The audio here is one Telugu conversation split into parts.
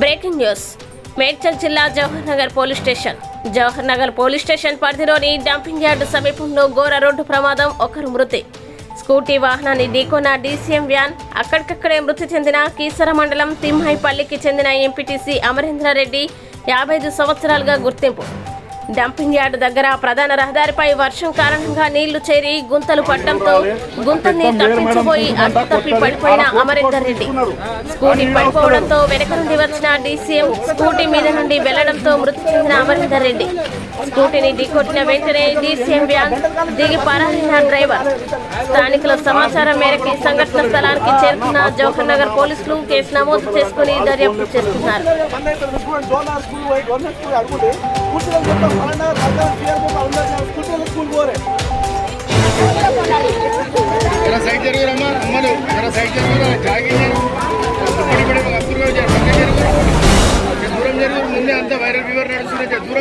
Breaking news. మేడ్చల్ జిల్లా Jawahar Nagar police station. Jawahar Nagar police station పరిధిలోని డంపింగ్ యార్డు సమీపంలో ఘోర రోడ్డు ప్రమాదం ఒకరు మృతి. స్కూటీ వాహనాన్ని ఢీకొన్న డీసీఎం వ్యాన్ అక్కడికక్కడే మృతి చెందిన కీసర మండలం తిమ్మాయిపల్లికి చెందిన ఎంపీటీసీ అమరేంద్రారెడ్డి యాభై ఐదు సంవత్సరాలుగా గుర్తింపు. డంపింగ్ యార్డు దగ్గర ప్రధాన రహదారిపై వర్షం కారణంగా నీళ్ళు చేరి గుంతలు పట్టడంతో గుంతల్ని తప్పించబోయి అడ్డు తప్పి పడిపోయిన అమరేందర్ రెడ్డి. స్కూటీ పడిపోవడంతో వెనక నుండి వచ్చిన డీసీఎం స్కూటీ మీద నుండి వెళ్ళడంతో మృతి చెందిన అమరేందర్ రెడ్డి. స్కూటీని ఢీకొట్టిన వెంటనే డీసీఎం వ్యాన్ దిగి పారాడిన డ్రైవర్. స్థానికుల సమాచారం మేరకు సంఘటన స్థలానికి చేరుకున్న జవహర్ నగర్ పోలీసులు కేసు నమోదు చేసుకుని దర్యాప్తు చేస్తున్నారు. स्कूटी में तो खाना खाता शेयर में अंदर जा स्कूटी में स्कूल बोरे जरा साइड जरूर अम्मा अम्मा लोग जरा साइड जरूर जाएगी बड़ी बड़ी अब्दुल गांव जा सकते जरूर दूर जरूर मुन्ने अंत वायरल फीवर नड़सने दूर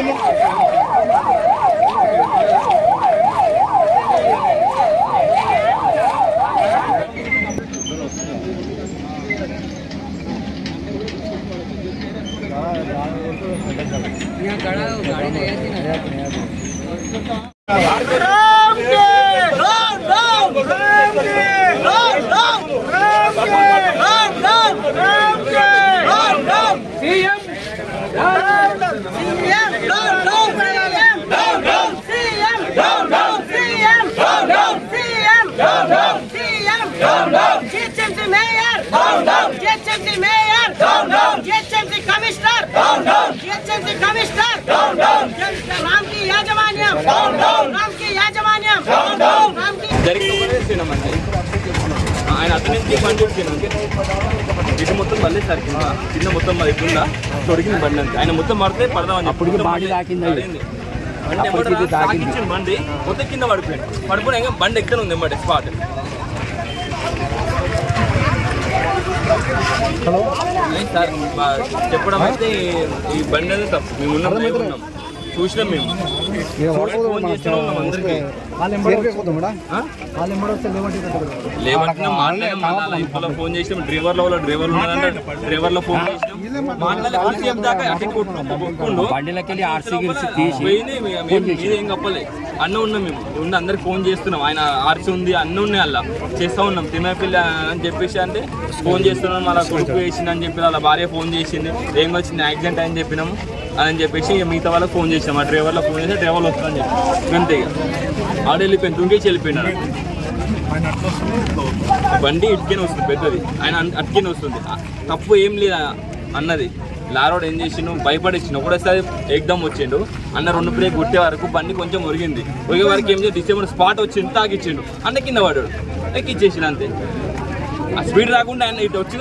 Get him to mayor! Get him to mayor! రామ్కి జరిగిన ఒకటే తినమండి. ఆయన అతని నుంచి బండి వచ్చిన ఇటు మొత్తం మళ్ళీ సరికి చిన్న మొత్తం మరి ఇట్లుందా తొడిగింది బండి అంతే. ఆయన మొత్తం పడితే పడదామని అప్పుడు బాడీ తాకింది తాకించిన బండి మొత్తం కింద పడిపోయింది. పడిపోయిన ఇంకా బండి ఎక్కడ ఉంది ఎమ్మటే స్పాట్. లేదు సార్ చెప్పడం అయితే ఈ బండి అనేది తప్పు. మేము ఉన్నాం. చూసినాం మేము. ఫోన్ చేస్తున్నాం అందరికీ. ఆ? లేవట్టినా మాట్లాడినాం ఇంట్లో ఫోన్ చేసినాం. డ్రైవర్లో డ్రైవర్ ఉన్నాడంటే డ్రైవర్లో ఫోన్ చేసినాం. మాట్లాడి. ఆర్సీ దాకా ఆర్సీ తీసి కప్పలే అన్న ఉన్నాం మేము. ఉన్న అందరికి ఫోన్ చేస్తున్నాం. ఆయన ఆర్సీ ఉంది అన్న ఉన్నాయి అలా. చేస్తా ఉన్నాం. తిమ్మపల్లి అని చెప్పేసి అంటే ఫోన్ చేస్తున్నాం అలా కొడుకు వేసింది అని చెప్పి అలా భార్య ఫోన్ చేసింది. ఏం వచ్చింది? యాక్సిడెంట్ అని చెప్పినాము. అని చెప్పేసి ఇక మిగతా వాళ్ళకి ఫోన్ చేసాం. ఆ డ్రైవర్లో ఫోన్ చేస్తే డ్రైవర్లు వస్తుందని చెప్పి అంతే ఇక. ఆడ వెళ్ళిపోయింది తుంగేసి వెళ్ళిపోయినాడు బండి ఇటుకనే వస్తుంది పెద్దది. ఆయన అటుకనే వస్తుంది. తప్పు ఏం లేదు అన్నది. లారోడ్ ఏం చేసిండు? భయపడేసిండు. ఒకటేసారి ఎగ్దమ్ వచ్చిండు. అన్న రెండు ప్లేట్ కొట్టే వరకు బండి కొంచెం ఒరిగింది. ఒరిగే వరకు ఏం చేసి డిసేబుల్ స్పాట్ వచ్చిండు తాగిచ్చిండు. అన్న కింద పడ్డాడు. ఎక్కిచ్చేసిండు అంతే. ఆ స్పీడ్ రాకుండా ఆయన ఇటు వచ్చి